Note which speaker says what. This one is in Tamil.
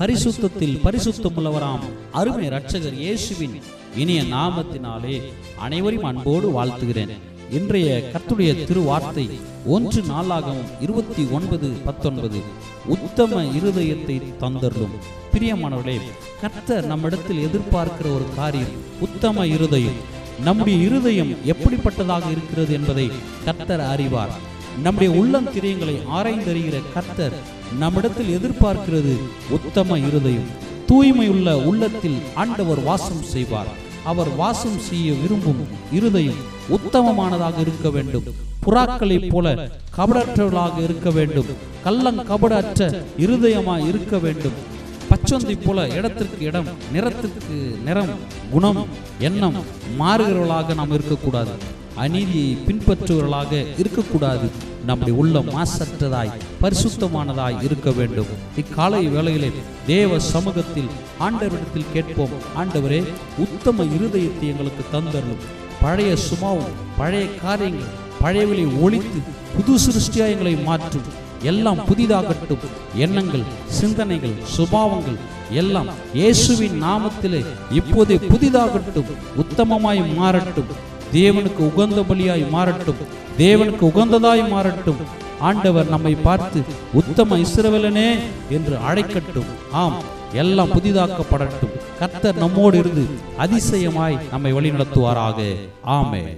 Speaker 1: பரிசுத்தத்தில் பரிசுத்தமுள்ளவராம். அருமை ரட்சகர் இயேசுவின் இனிய நாமத்தினாலே அனைவரையும் அன்போடு வாழ்த்துகிறேன். இன்றைய கத்துடைய திருவார்த்தை ஒன்று நாளாகவும் இருபத்தி ஒன்பது பத்தொன்பது. உத்தம இருதயத்தை தந்தருளும். பிரியமானவர்களே கர்த்தர் நம்மிடத்தில் எதிர்பார்க்கிற ஒரு காரியம் உத்தம இருதயம். நம்முடைய இருதயம் எப்படிப்பட்டதாக இருக்கிறது என்பதை கர்த்தர் அறிவார். நம்முடைய உள்ளம் திரியங்களை ஆராய்ந்தறிகிற கர்த்தர் நம்மிடத்தில் எதிர்பார்க்கிறது உத்தம இருதயம். தூய்மையுள்ள உள்ளத்தில் ஆண்டவர் வாசம் செய்வார். அவர் வாசம் செய்ய விரும்பும் இருதயம் உத்தமமானதாக இருக்க வேண்டும். புறாக்களைப் போல கபடற்றவர்களாக இருக்க வேண்டும். கள்ளங் கபடற்ற இருதயமாய் இருக்க வேண்டும். பச்சொந்தி போல இடத்திற்கு இடம் நிறத்திற்கு நிறம் குணம் எண்ணம் மாறுகிறவர்களாக நாம் இருக்கக்கூடாது. அநீதியை பின்பற்றுவர்களாக இருக்கக்கூடாது. நம்முடைய உள்ளம் மாசற்றதாய் பரிசுத்தமானதாய் இருக்க வேண்டும். இக்காலை வேளையிலே தேவ சமூகத்தில் ஆண்டவரிடத்தில் கேட்போம். ஆண்டவரே உத்தம இருதயத்தை எங்களுக்கு தந்தரலும் பழைய சுமாவும் பழைய காரியங்கள் பழையவளை ஒழித்து புது சிருஷ்டியா எங்களை மாற்றும். எல்லாம் புதிதாகட்டும். எண்ணங்கள் சிந்தனைகள் சுபாவங்கள் எல்லாம் இயேசுவின் நாமத்திலே இப்போதே புதிதாகட்டும் உத்தமமாய் மாறட்டும். தேவனுக்கு உகந்த பலியாய் மாறட்டும். தேவனுக்கு உகந்ததாய் மாறட்டும். ஆண்டவர் நம்மை பார்த்து உத்தம இஸ்ரவேலனே என்று அழைக்கட்டும். ஆம் எல்லாம் புதிதாக்கப்படட்டும். கர்த்தர் நம்மோடு இருந்து அதிசயமாய் நம்மை வழிநடத்துவாராக. ஆமே